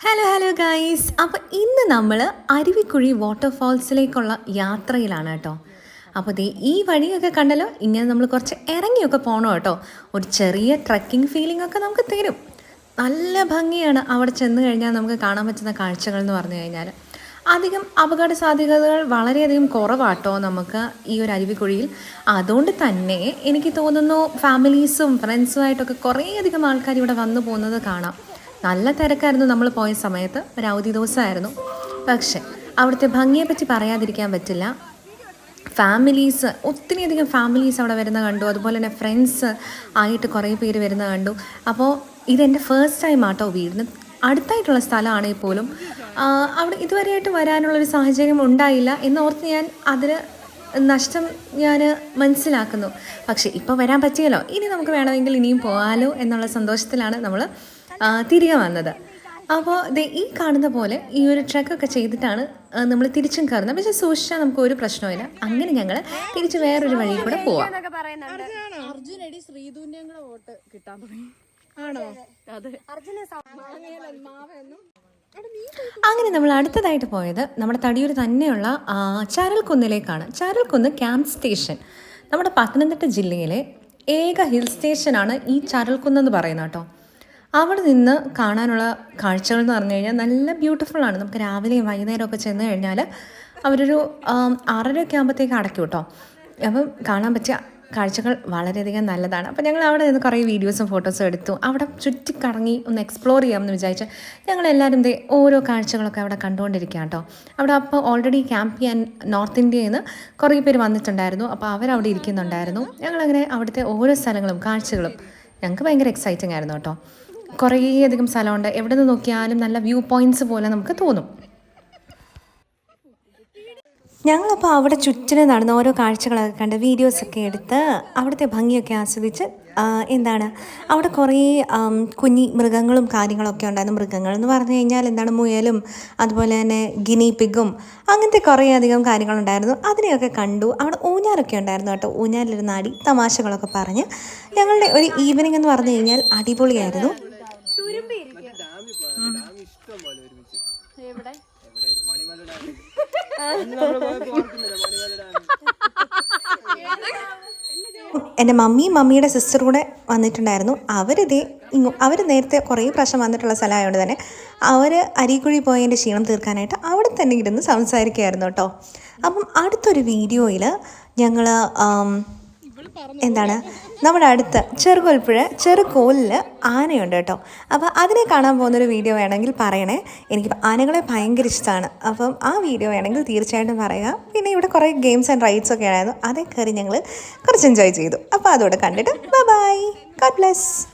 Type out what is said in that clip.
Hello hello guys അപ്പോൾ ഇന്ന് നമ്മൾ അരുവിക്കുഴി വാട്ടർഫാൾസിലേക്കുള്ള യാത്രയിലാണ് കേട്ടോ. അപ്പോൾ ദേ ഈ വഴിയൊക്കെ കണ്ടല്ലോ ഇങ്ങനെ നമ്മൾ കുറച്ച് ഇറങ്ങിയൊക്കെ പോകണം കേട്ടോ. ഒരു ചെറിയ ട്രക്കിംഗ് ഫീലിംഗ് ഒക്കെ നമുക്ക് തരും. നല്ല ഭംഗിയാണ് അവിടെ ചെന്ന് കഴിഞ്ഞാൽ നമുക്ക് കാണാൻ പറ്റുന്ന കാഴ്ചകൾ എന്ന് പറഞ്ഞു കഴിഞ്ഞാൽ അധികം അപകട സാധ്യതകൾ വളരെയധികം കുറവാട്ടോ നമുക്ക് ഈ ഒരു അരുവിക്കുഴിയിൽ. അതുകൊണ്ട് തന്നെ എനിക്ക് തോന്നുന്നു ഫാമിലീസും ഫ്രണ്ട്സുമായിട്ടൊക്കെ കുറേയധികം ആൾക്കാർ ഇവിടെ വന്നു പോകുന്നത് കാണാം. നല്ല തിരക്കായിരുന്നു നമ്മൾ പോയ സമയത്ത്. ഒരു അവധി ദിവസമായിരുന്നു. പക്ഷെ അവിടുത്തെ ഭംഗിയെപ്പറ്റി പറയാതിരിക്കാൻ പറ്റില്ല. ഫാമിലീസ് ഒത്തിരിയധികം ഫാമിലീസ് അവിടെ വരുന്ന കണ്ടു. അതുപോലെ തന്നെ ഫ്രണ്ട്സ് ആയിട്ട് കുറേ പേര് വരുന്ന കണ്ടു. അപ്പോൾ ഇതെന്റെ ഫേസ്റ്റ് ടൈം ആട്ടോ വീടിന്. അടുത്തായിട്ടുള്ള സ്ഥലമാണെങ്കിൽ പോലും അവിടെ ഇതുവരെയായിട്ട് വരാനുള്ളൊരു സാഹചര്യം ഉണ്ടായില്ല എന്നോർത്ത് ഞാൻ അതിന് നഷ്ടം ഞാൻ മനസ്സിലാക്കുന്നു. പക്ഷേ ഇപ്പോൾ വരാൻ പറ്റിയല്ലോ. ഇനി നമുക്ക് വേണമെങ്കിൽ ഇനിയും പോകാലോ എന്നുള്ള സന്തോഷത്തിലാണ് നമ്മൾ തിരികെ വന്നത്. അപ്പോൾ ദേ ഈ കാണുന്ന പോലെ ഈ ഒരു ട്രക്കൊക്കെ ചെയ്തിട്ടാണ് നമ്മൾ തിരിച്ചും കയറുന്നത്. പക്ഷെ സൂക്ഷിച്ചാൽ നമുക്ക് ഒരു പ്രശ്നമില്ല അങ്ങനെ ഞങ്ങൾ തിരിച്ച് വേറൊരു വഴി കൂടെ പോവാം. അർജുനടി ശ്രീധുവിന്റെയും കൂടെ വോട്ട് കിട്ടാൻ തുടങ്ങി. ആണോ? അതെ. അങ്ങനെ നമ്മൾ അടുത്തതായിട്ട് പോയത് നമ്മുടെ തടിയൂർ തന്നെയുള്ള ചരൽക്കുന്നിലേക്കാണ്. Charalkunnu camp station. നമ്മുടെ പത്തനംതിട്ട ജില്ലയിലെ ഏക ഹിൽ സ്റ്റേഷനാണ് ഈ ചരൽക്കുന്ന് എന്ന് പറയുന്നത് കേട്ടോ. അവിടെ നിന്ന് കാണാനുള്ള കാഴ്ചകൾ എന്ന് പറഞ്ഞു കഴിഞ്ഞാൽ നല്ല ബ്യൂട്ടിഫുൾ ആണ്. നമുക്ക് രാവിലെയും വൈകുന്നേരം ഒക്കെ ചെന്ന് കഴിഞ്ഞാൽ അവരൊരു ആറരയൊക്കെ ആകുമ്പോഴത്തേക്ക് അടയ്ക്കും കേട്ടോ. അപ്പം കാണാൻ പറ്റിയ കാഴ്ചകൾ വളരെയധികം നല്ലതാണ്. അപ്പോൾ ഞങ്ങൾ അവിടെ നിന്ന് കുറേ വീഡിയോസും ഫോട്ടോസും എടുത്തു. അവിടെ ചുറ്റിക്കറങ്ങി ഒന്ന് എക്സ്പ്ലോർ ചെയ്യാമെന്ന് വിചാരിച്ച് ഞങ്ങളെല്ലാവരും ദേ ഓരോ കാഴ്ചകളൊക്കെ അവിടെ കണ്ടുകൊണ്ടിരിക്കുക കേട്ടോ. അവിടെ അപ്പോൾ ഓൾറെഡി ക്യാമ്പ് ചെയ്യാൻ നോർത്ത് ഇന്ത്യയിൽ നിന്ന് കുറേ പേര് വന്നിട്ടുണ്ടായിരുന്നു. അപ്പോൾ അവരവിടെ ഇരിക്കുന്നുണ്ടായിരുന്നു. ഞങ്ങളങ്ങനെ അവിടുത്തെ ഓരോ സ്ഥലങ്ങളും കാഴ്ചകളും ഞങ്ങൾക്ക് ഭയങ്കര എക്സൈറ്റിംഗ് ആയിരുന്നു കേട്ടോ. കുറേയധികം സ്ഥലമുണ്ട്. എവിടെ നിന്ന് നോക്കിയാലും നല്ല വ്യൂ പോയിന്റ്സ് പോലെ നമുക്ക് തോന്നും. ഞങ്ങളപ്പോൾ അവിടെ ചുറ്റിനെ നടന്ന ഓരോ കാഴ്ചകളൊക്കെ കണ്ട് വീഡിയോസൊക്കെ എടുത്ത് അവിടുത്തെ ഭംഗിയൊക്കെ ആസ്വദിച്ച് എന്താണ് അവിടെ കുറേ കുഞ്ഞി മൃഗങ്ങളും കാര്യങ്ങളൊക്കെ ഉണ്ടായിരുന്നു. മൃഗങ്ങൾ എന്ന് പറഞ്ഞു കഴിഞ്ഞാൽ എന്താണ് മുയലും അതുപോലെ തന്നെ ഗിനി പിഗും അങ്ങനത്തെ കുറേ അധികം കാര്യങ്ങളുണ്ടായിരുന്നു. അതിനെയൊക്കെ കണ്ടു. അവിടെ ഊഞ്ഞാലൊക്കെ ഉണ്ടായിരുന്നു കേട്ടോ. ഊഞ്ഞാലിരുന്ന് ആടി തമാശകളൊക്കെ പറഞ്ഞ് ഞങ്ങളുടെ ഒരു ഈവനിങ് എന്ന് പറഞ്ഞു കഴിഞ്ഞാൽ അടിപൊളിയായിരുന്നു. എവിടെ? എന്റെ മമ്മിയും മമ്മിയുടെ സിസ്റ്റർ കൂടെ വന്നിട്ടുണ്ടായിരുന്നു. അവരിതേ ഇങ്ങോ അവർ നേരത്തെ കുറേ പ്രാവശ്യം വന്നിട്ടുള്ള സ്ഥലമായതുകൊണ്ട് തന്നെ അവർ അരീക്കുഴി പോയതിന്റെ ക്ഷീണം തീർക്കാനായിട്ട് അവിടെ തന്നെ ഇരുന്ന് സംസാരിക്കുകയായിരുന്നു കേട്ടോ. അപ്പം അടുത്തൊരു വീഡിയോയിൽ ഞങ്ങൾ എന്താണ്? നമ്മുടെ അടുത്ത ചെറുകൊൽപ്പുഴ ചെറുകോലിൽ ആനയുണ്ട് കേട്ടോ. അപ്പോൾ അതിനെ കാണാൻ പോകുന്നൊരു വീഡിയോ വേണമെങ്കിൽ പറയണേ. എനിക്ക് ആനകളെ ഭയങ്കര ഇഷ്ടമാണ് അപ്പം ആ വീഡിയോ വേണമെങ്കിൽ തീർച്ചയായിട്ടും പറയുക. പിന്നെ ഇവിടെ കുറേ ഗെയിംസ് ആൻഡ് റൈഡ്സ് ഒക്കെ ആയിരുന്നു. അതേ കയറി ഞങ്ങൾ കുറച്ച് എൻജോയ് ചെയ്തു. അപ്പോൾ അതോടെ കണ്ടിട്ട് ബൈ ബൈ ഗോഡ് ബ്ലെസ്